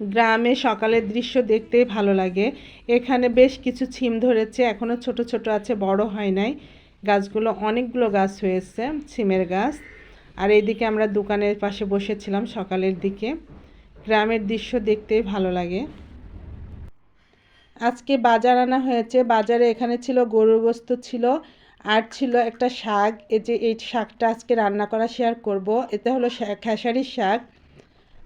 গ্রামে সকালের দৃশ্য দেখতেই ভালো লাগে। এখানে বেশ কিছু ছিম ধরেছে এখনও ছোট ছোট আছে, বড় হয় নাই। গাছগুলো অনেকগুলো গাছ হয়েছে, ছিমের গাছ। আর এইদিকে আমরা দোকানের পাশে বসেছিলাম সকালের দিকে। গ্রামের দৃশ্য দেখতেই ভালো লাগে। আজকে বাজার আনা হয়েছে। বাজারে এখানে ছিল গরুর গোস্ত ছিল, আর ছিল একটা শাক। এই যে এই শাকটা আজকে রান্না করা শেয়ার করব। এতে হলো খেসারির শাক।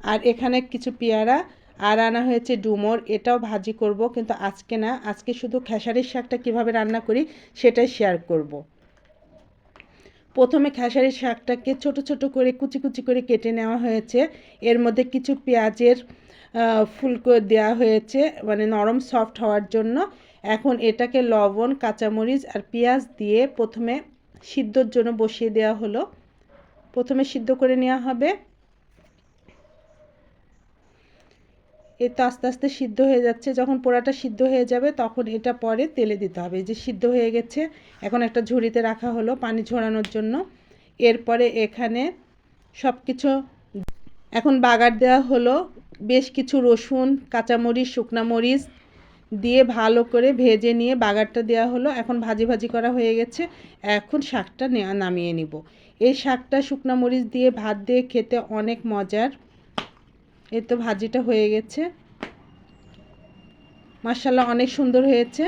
আর এখানে কিছু পেয়ারা। আর আনা হয়েছে ডুমুর, এটাও ভাজি করব, কিন্তু আজকে না, আজকে শুধু খেসারির শাকটা কীভাবে রান্না করি সেটাই শেয়ার করব। প্রথমে খেসারির শাকটাকে ছোট ছোট করে কুচি কুচি করে কেটে নেওয়া হয়েছে। এর মধ্যে কিছু পেঁয়াজের ফুলকো দেওয়া হয়েছে মানে নরম সফট হওয়ার জন্য। এখন এটাকে লবণ, কাঁচামরিচ আর পেঁয়াজ দিয়ে প্রথমে সিদ্ধর জন্য বসিয়ে দেওয়া হলো। প্রথমে সিদ্ধ করে নেওয়া হবে। এ তো আস্তে আস্তে সিদ্ধ হয়ে যাচ্ছে। যখন পোড়াটা সিদ্ধ হয়ে যাবে, তখন এটা পরে তেলে দিতে হবে। যে সিদ্ধ হয়ে গেছে, এখন একটা ঝুড়িতে রাখা হলো পানি ঝরানোর জন্য। এরপরে এখানে সব কিছু এখন বাগার দেওয়া হলো। বেশ কিছু রসুন, কাঁচামরিচ মরিচ দিয়ে ভালো করে ভেজে নিয়ে বাগারটা দেওয়া হলো। এখন ভাজি ভাজি করা হয়ে গেছে। এখন শাকটা নামিয়ে নিব। এই শাকটা শুকনা মরিচ দিয়ে ভাত দিয়ে খেতে অনেক মজার। এই তো ভাজিটা হয়ে গেছে। মার্শাল্লাহ অনেক সুন্দর হয়েছে।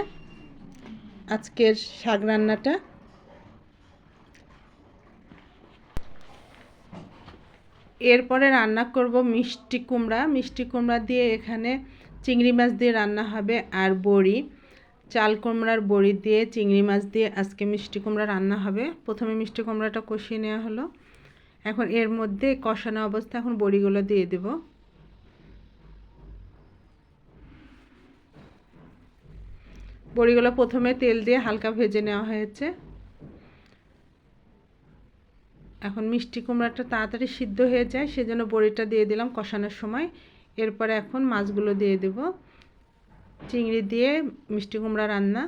আজকের শাক রান্নাটা। এরপরে রান্না করব মিষ্টি কুমড়া। মিষ্টি কুমড়া দিয়ে এখানে চিংড়ি মাছ দিয়ে রান্না হবে আর বড়ি। চাল কুমড়ার বড়ি দিয়ে চিংড়ি মাছ দিয়ে আজকে মিষ্টি কুমড়া রান্না হবে। প্রথমে মিষ্টি কুমড়াটা কষিয়ে নেওয়া হলো। এখন এর মধ্যে কষানো অবস্থা এখন বড়িগুলো দিয়ে দেবো। বড়িগুলো প্রথমে তেল দিয়ে হালকা ভেজে নেওয়া হয়েছে। এখন মিষ্টি কুমড়াটা তাড়াতাড়ি সিদ্ধ হয়ে যায়, সেজন্য বড়িটা দিয়ে দিলাম কষানোর সময়। এরপরে এখন মাছগুলো দিয়ে দেব। চিংড়ি দিয়ে মিষ্টি কুমড়া রান্না।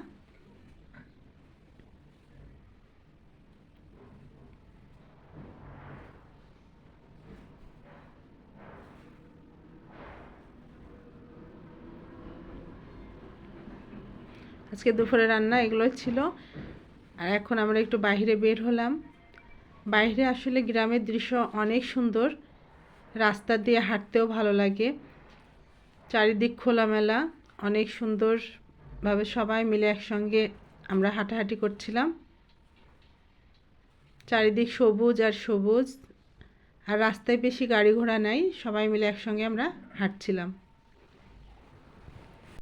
আজকে দুপুরে রান্না এগুলো ছিল। আর এখন আমরা একটু বাইরে বের হলাম। বাইরে আসলে গ্রামের দৃশ্য অনেক সুন্দর। রাস্তা দিয়ে হাঁটতেও ভালো লাগে। চারিদিক খোলামেলা, অনেক সুন্দরভাবে সবাই মিলে একসঙ্গে আমরা হাঁটাহাঁটি করছিলাম। চারিদিক সবুজ আর সবুজ। আর রাস্তায় বেশি গাড়ি ঘোড়া নাই, সবাই মিলে একসঙ্গে আমরা হাঁটছিলাম।